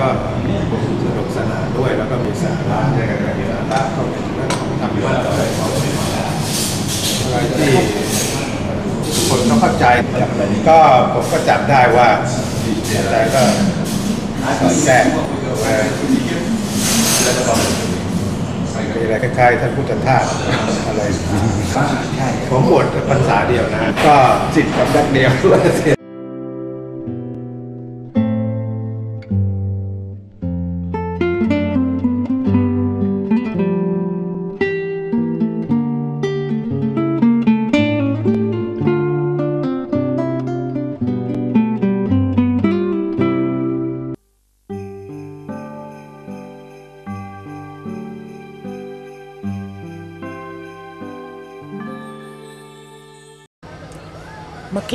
ก็สนุกสนานด้วยแล้วก็มีสาระสาระก็เป็นเรื่องของธรรมะอะไรของอะไรที่คนต้องเข้าใจก็ผมก็จำได้ว่าแต่ก็สอนแจ้ว่ามีอะไรคล้ายๆท่านพุทธทาสอะไรผมบวชพรรษาเดียวนะ ก็สิทธิ์กับดักเดียวเมื่อ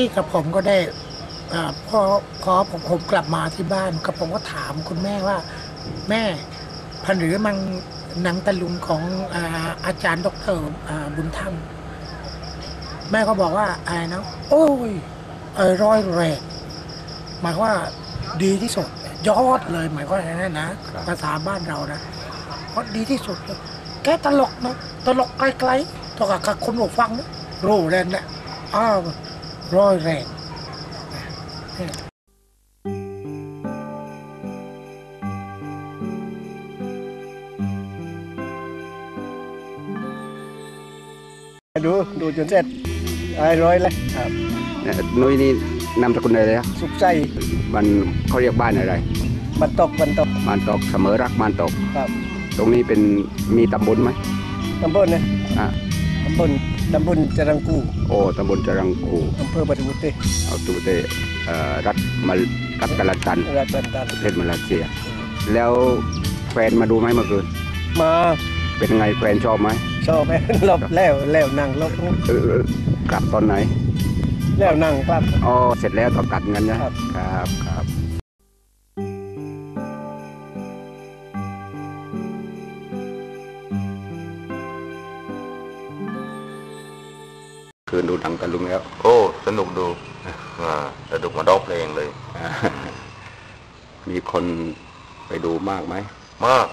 กี้กับผมก็ได้อาพอพอผมผมกลับมาที่บ้านกับผมก็ถามคุณแม่ว่า แม่พันหรือมังหนังตะลุงของอาอาจารย์ดอกเตอรอ่าบุญธรรม แม่ก็บอกว่าอะไรนะโอ้ยเออร้อยแรงหมายความว่าดีที่สุด ยอดเลยหมายความว่าอย่างนั้นนะภาษาบ้านเรานะเพราะดีที่สุดเลยแกตลกนะตลกไกลๆต่อกับคนหูฟังนะรู้แรงนะอ้าว ร้อยแรงดูดูจนเสร็จไอ้ร้อยเลยครับนุ้ยนี่นามสกุลอะไรนะสุขใจมันเขาเรียกบ้านอะไรบันตกบันตกบ้านตกเสมอรักบ้านตกครับ ตรงนี้เป็นมีตำบลไหมตำบลนะอ่าตำบล ตำบลจรังกู โอ้ตำบลจรังกูอำเภอบัตบุตรเอาตูเตเอ่อรัฐมารัฐกาลตันราชบันตันประเทศมาเลเซีย แล้วแฟนมาดูไหมเมื่อคืนมาเป็นไงแฟนชอบไหมชอบไหมลบแล้วแล้วนั่งลบเออกลับตอนไหน แล้วนั่งครับอ๋อเสร็จแล้วต้องกลับกันนะครับครับ ครับคืนดูหนังตะลุงแล้ว โอ้ สนุกดูอ่าสนุกมาดอกเพลงเลย มีคนไปดูมากไหม มาก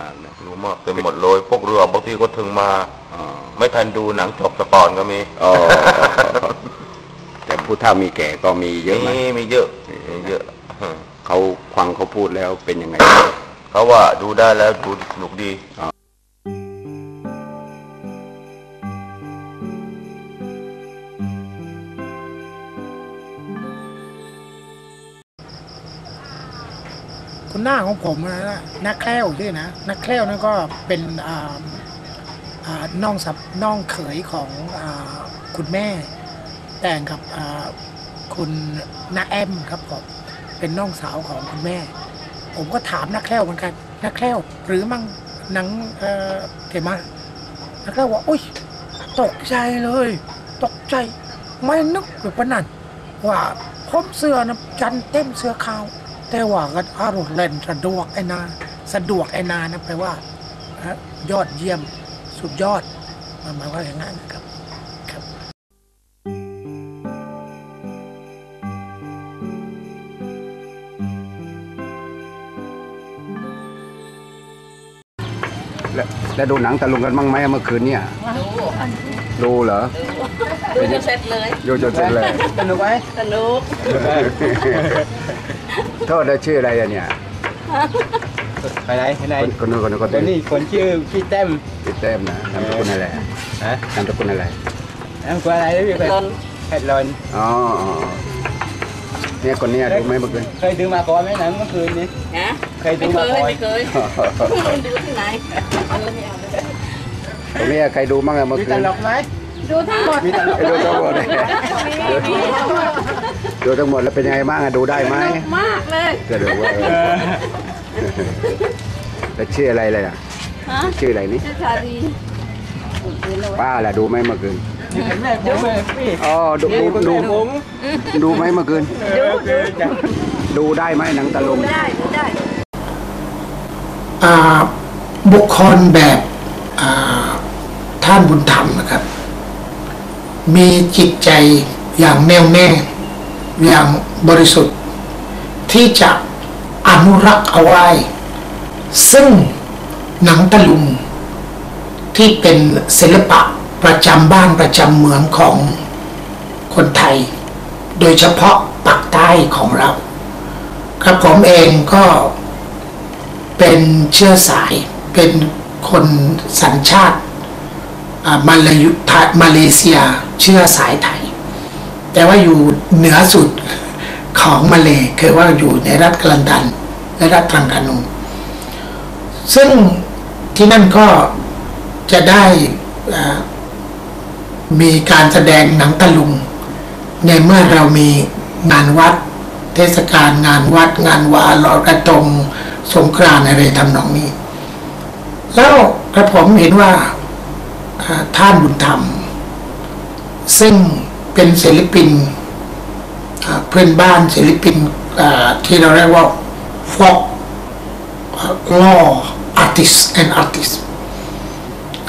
มากนะรู้มากเต็มหมดเลย พวกเรือบางทีก็ถึงมาอ๋อไม่ทันดูหนังจบสะก่อนก็มีอ๋อแต่ผู้เฒ่ามีแก่ก็มีเยอะไหมมีมีเยอะมีเยอะเขาฟังเขาพูดแล้วเป็นยังไงเขาว่าดูได้แล้วดูสนุกดี คุณหน้าของผมนะนักแคล้วด้วยนะนักแคล้วนั่นก็เป็นอ่าอ่าน้องสับน้องเขยของอคุณแม่ แต่งกับคุณนาแอมครับผมเป็นน้องสาวของคุณแม่ ผมก็ถามนักแคล้วเหมือนกันนักแคล้วหรือมั่งหนังเอ่อเห็นไหมนักแคล้วว่าอุ้ยตกใจเลย ตกใจไม่นึกแบบนั้นว่าผมเสื้อนะจันเต็มเสื้อขาว แต่ว่าก็อารมณ์เล่นสะดวกไอ้นา สะดวกไอ้นานะแปลว่าฮะยอดเยี่ยมสุดยอดมันหมายว่าอย่างนั้นนะครับครับ แล้วแล้วดูหนังตะลุงกันบ้างไหมเมื่อคืนเนี่ยดูเหรอดูจนเสร็จเลยดูจนเสร็จเลย สนุกไหมสนุก โทษนะชื่ออะไรอะเนี่ยไปไหนไปไหนคนคนนู้นคนนู้นคนเดี๋ยวนี้นี้คนชื่อพี่แต้มติดเต็มนะนามสกุลอะไรฮะนามสกุลอะไรนามสกุลอะไรนะพี่ลน เพชรลนอ๋ออ๋อเนี่ยคนเนี้ยดูไหมเมื่อคืน เคยดูมาก่อนไหมหนังเมื่อคืนนี้ฮะเคยดูไม่เคมายก่อน ไม่เคยดูที่ไหนเอาแล้วไม่เอาเลยตรงเนี้ยใครดูบ้างอะเมื่อมีคืตนลกไหม ดูทั้งหมดมีตลกไอ้ดูทั้งหมดเลยดูทั้งหมดแล้วเป็นยังไงบ้างอะดูได้ไหมสนุกมากเลยจะดูว่าเออแล้วชื่ออะไรเลยอะฮะชื่ออะไรนี่ชื่อชาลีอุ่นเลยป้าล่ะดูไหมเมื่อคืนเห็นแม่ผมเลยพี่อ๋อดูดูดูผมดูไหมเมื่อคืนดูดูจังดูได้ไหมหนังตะลุงได้ดูได้อ่าบุคคลแบบอ่าท่านบุญธรรมนะครับ มีจิตใจอย่างแน่วแน่ อย่างบริสุทธิ์ ที่จะอนุรักษ์เอาไว้ ซึ่งหนังตะลุงที่เป็นศิลปะประจำบ้านประจำเมืองของคนไทย โดยเฉพาะปากใต้ของเรา ครับผมเองก็เป็นเชื้อสายเป็นคนสัญชาติ อามาลายุมาเลเซียเชื้อสายไทย แต่ว่าอยู่เหนือสุดของมาเลคือว่าอยู่ในรัฐกลันตันและรัฐตรังกานูซึ่งที่นั่นก็จะได้มีการแสดงหนังตะลุง ในเมื่อเรามีงานวัด เทศกาลงานวัดงานวาลอยกระทงสงกรานอะไรทำนองนี้ แล้วกระผมเห็นว่า ท่านบุญธรรม ซึ่งเป็นศิลปินเพื่อนบ้านศิลปินที่เราเรียกว่าฟอกล่อ artist and artist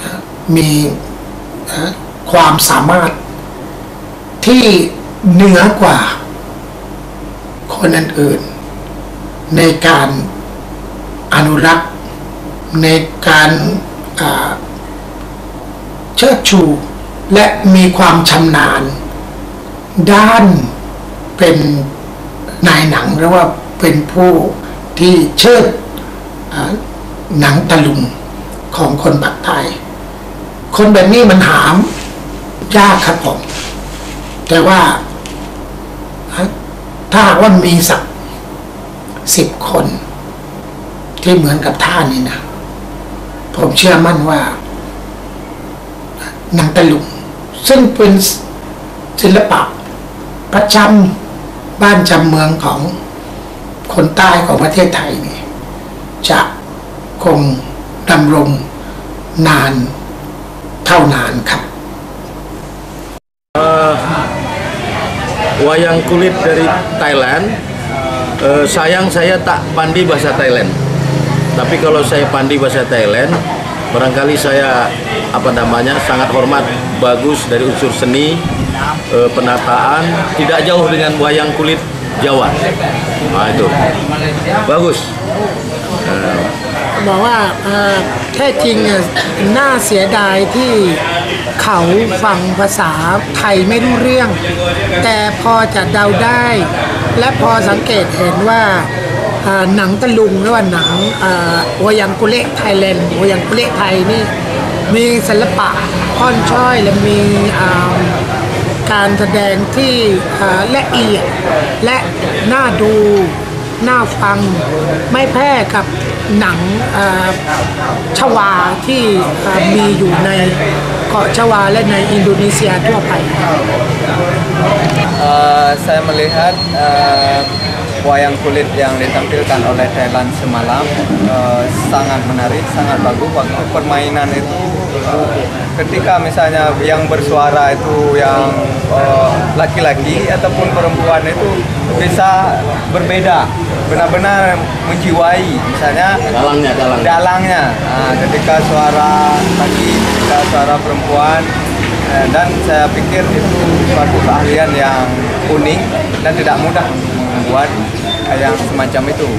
อ่ามีความสามารถที่เหนือกว่าคนอื่นๆในการอนุรักษ์ในการ เชิดชู และมีความชำนาญ ด้านเป็นนายหนังหรือว่าเป็นผู้ที่เชิดหนังตะลุงของคนปากใต้คนแบบนี้มันหามยากครับผม แต่ว่า ถ้าว่ามีสักสิบคน ที่เหมือนกับท่านนี่นะ ผมเชื่อมั่นว่า หนังตะลุงซึ่งเป็นศิลปะประจำบ้านจำเมืองของคนใต้ของประเทศไทยนี่จะคงดำรงนานเท่านานครับ wayang kulit dari Thailand. Eh, sayang saya tak pandi bahasa Thailand. Tapi kalau saya pandi bahasa Thailand, barangkali saya apa namanya sangat hormat, bagus dari unsur seni, e, penataan, tidak jauh dengan wayang kulit Jawa. Nah itu bagus. บอกว่าเอ่อแท้จริงน่าเสียดายที่เขาฟังภาษาไทยไม่รู้เรื่อง แต่พอจะเดาได้ และพอสังเกตเห็นว่าหนังตะลุงหรือว่าหนังเอ่อวยังกุเละไทยแลนด์วายังกุเละไทยนี่ มีศิลปะค่อนช้อยและมีการแสดงที่ละเอียดและน่าดูน่าฟังไม่แพ้กับหนังชวาที่มีอยู่ในเกาะชวาและในอินโดนีเซียทั่วไป Eh, saya melihat eh, wayang kulit yang ditampilkan oleh Thailand semalam eh, sangat menarik, sangat bagus. Waktu permainan itu ketika misalnya yang bersuara itu yang eh, laki-laki ataupun perempuan itu bisa berbeda, benar-benar menjiwai. Misalnya dalangnya, dalang. dalangnya. Nah, ketika suara laki, ketika suara perempuan, Eh, dan saya pikir itu suatu keahlian yang unik dan tidak mudah membuat yang semacam itu.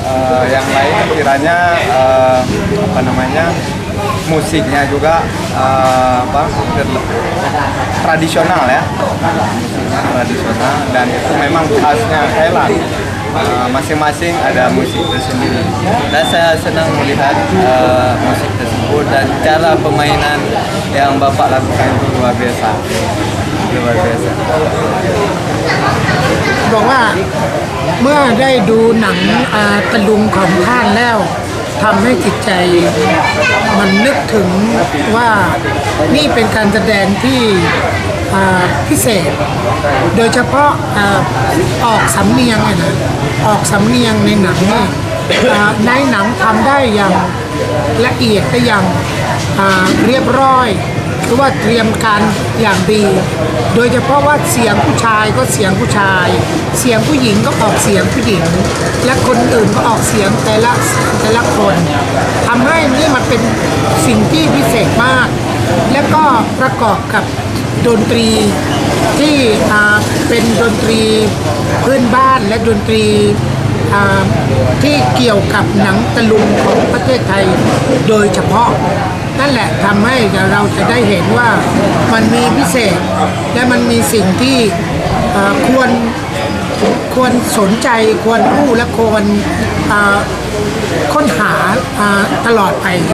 Eh, yang lain kiranya eh, apa namanya musiknya juga eh, apa tradisional ya. Musiknya tradisional dan itu memang khasnya Thailand. Masing-masing ada musik tersendiri. Dan saya senang melihat eh, musik tersebut dan cara permainan yang bapak lakukan itu luar biasa บอกว่าเมื่อได้ดูหนังตะลุงของท่านแล้วทำให้จิตใจมันนึกถึงว่านี่เป็นการแสดงที่พิเศษ โดยเฉพาะอออกสำเนียงนะออกสำเนียงในหนังนี่ในหนังทำได้อย่างละเอียดได้อย่างเรียบร้อย รือว่าเตรียมการอย่างดี โดยเฉพาะว่าเสียงผู้ชายก็เสียงผู้ชาย เสียงผู้หญิงก็ออกเสียงผู้หญิง และคนอื่นก็ออกเสียงแต่ละแต่ละคนทำให้นี่มันเป็นสิ่งที่พิเศษมาก แล้วก็ประกอบกับดนตรีที่เป็นดนตรีพื้นบ้านและดนตรีที่เกี่ยวกับหนังตะลุงของประเทศไทยโดยเฉพาะ นั่นแหละทำให้เราจะได้เห็นว่ามันมีพิเศษ และมันมีสิ่งที่ควรควรสนใจควรรู้และควรค้นหาตลอดไป